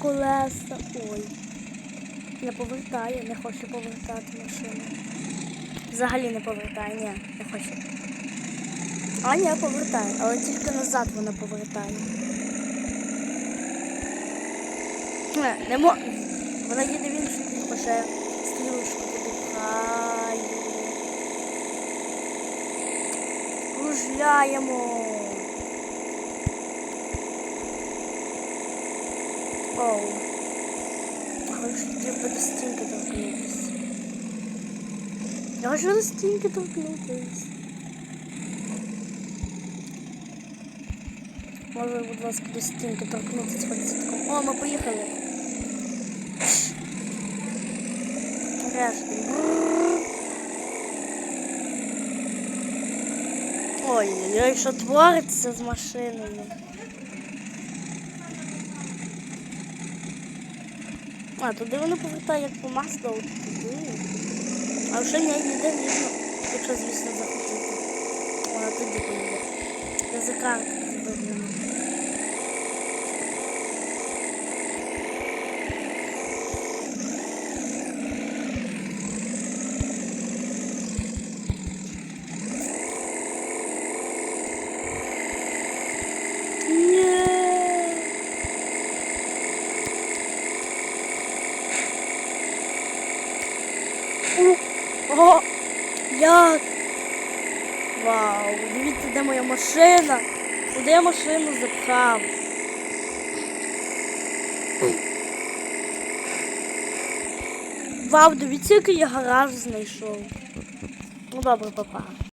колеса. Ой. Не повертає, не хоче повертати машину. Взагалі не повертає, ні, не хоче. А ні, повертає, але тільки назад вона повертає. Не, не мо... Вона їде в іншу бік, ще стрілочку підпхає. Кружляємо. Оу. Хочу треба до стінки торкнутися. Я хочу до стінки торкнутися. Може, будь ласка, до стінки торкнутися хоч цятком. О, ми поїхали. Решки. Ой-ой-ой, що твориться з машиною. А, туди воно повертає як по маслу, от туди. А вже не ніде вірно, якщо, звісно, захотіти. Вона тоді поїде. Я за О, О, як? Вау, дивіться, де моя машина. Куди я машину запхав? Вау, дивіться, який я гараж знайшов. Ну добре, папа.